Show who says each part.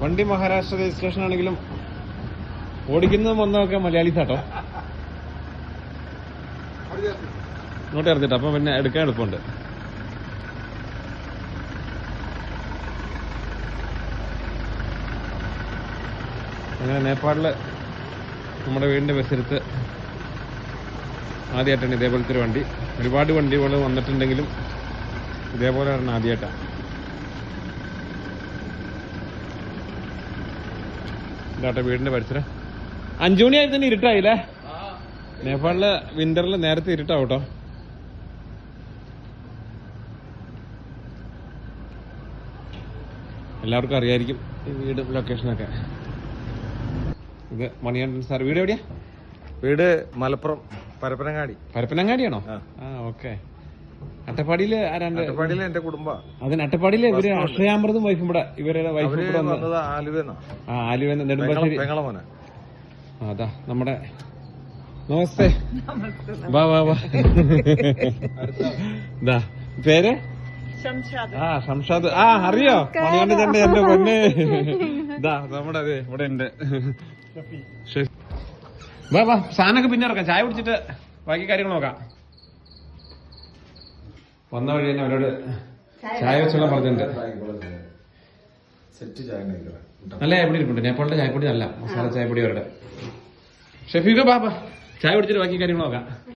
Speaker 1: വണ്ടി മഹാരാഷ്ട്ര രജിസ്ട്രേഷൻ ആണെങ്കിലും ഓടിക്കുന്നതും വന്നതൊക്കെ മലയാളീസാട്ടോ. നോട്ട് ഇറങ്ങിട്ട് അപ്പൊ പിന്നെ എടുക്കാൻ എളുപ്പമുണ്ട്. അങ്ങനെ നേപ്പാളിൽ നമ്മുടെ വീടിന്റെ ബസ്സെടുത്ത് ആദ്യമായിട്ടാണ് ഇതേപോലത്തെ ഒരു വണ്ടി. ഒരുപാട് വണ്ടികൾ വന്നിട്ടുണ്ടെങ്കിലും ഇതേപോലെ ഒരെണ്ണം ആദ്യമായിട്ടാണ് ഇതാട്ടെ വീടിന്റെ പരിസരം. അഞ്ചു മണിയായി തന്നെ ഇരുട്ടായില്ലേ? നേപ്പാളിൽ വിന്ററിൽ നേരത്തെ ഇരുട്ടാവും കേട്ടോ എല്ലാവർക്കും അറിയായിരിക്കും ഈ വീട് ലൊക്കേഷനൊക്കെ ഇത് മണിയാണ്ടൻ സാർ വീട് എവിടെയാ?
Speaker 2: വീട് മലപ്പുറം പരപ്പനങ്ങാടി.
Speaker 1: പരപ്പനങ്ങാടിയാണോ?
Speaker 2: ആ.
Speaker 1: ആ ഓക്കെ. അട്ടപ്പാടിയിൽ ആരാണ്ട്
Speaker 2: അട്ടപ്പാടിയിലെ എന്റെ കുടുംബ.
Speaker 1: അതിന് അട്ടപ്പാടിയിലെ ഇവർ അക്ഷയാമൃതും വൈഫും ഇവിടെ ഇവരുടെ വൈഫും ഇവിടെ
Speaker 2: വന്നത് ആലുവെന്നാ.
Speaker 1: ആ ആലുവെന്ന് നെടുമ്പാശ്ശേരി. അതാ നമ്മുടെ നമസ്തേ. വാ വാ വാ. പേര്? ആ ശംഷാദ് ആ അറിയോ? മണികണ്ഠ തന്നെ എന്റെ പൊന്നെ. ഇതാ നമ്മുടെ അതെ ഇവിടെ ഉണ്ട്. വാ വാ സാധനമൊക്കെ പിന്നെ ഇറക്കാം. ചായ കുടിച്ചിട്ട് ബാക്കി കാര്യങ്ങൾ നോക്കാം. വന്ന വഴി തന്നെ അവരോട് ചായ വെച്ചുള്ള പറഞ്ഞിട്ടുണ്ട്.
Speaker 2: സെറ്റ് ചായ
Speaker 1: നല്ല ചായപ്പൊടി ഇരിപ്പുണ്ട്. നേപ്പാളിന്റെ ചായപ്പൊടി നല്ല. മസാല ചായപ്പൊടി അവരുടെ. ഷെഫീഖ് ബാബ ചായ കുടിച്ചിട്ട് ബാക്കി കാര്യങ്ങൾ നോക്കാം.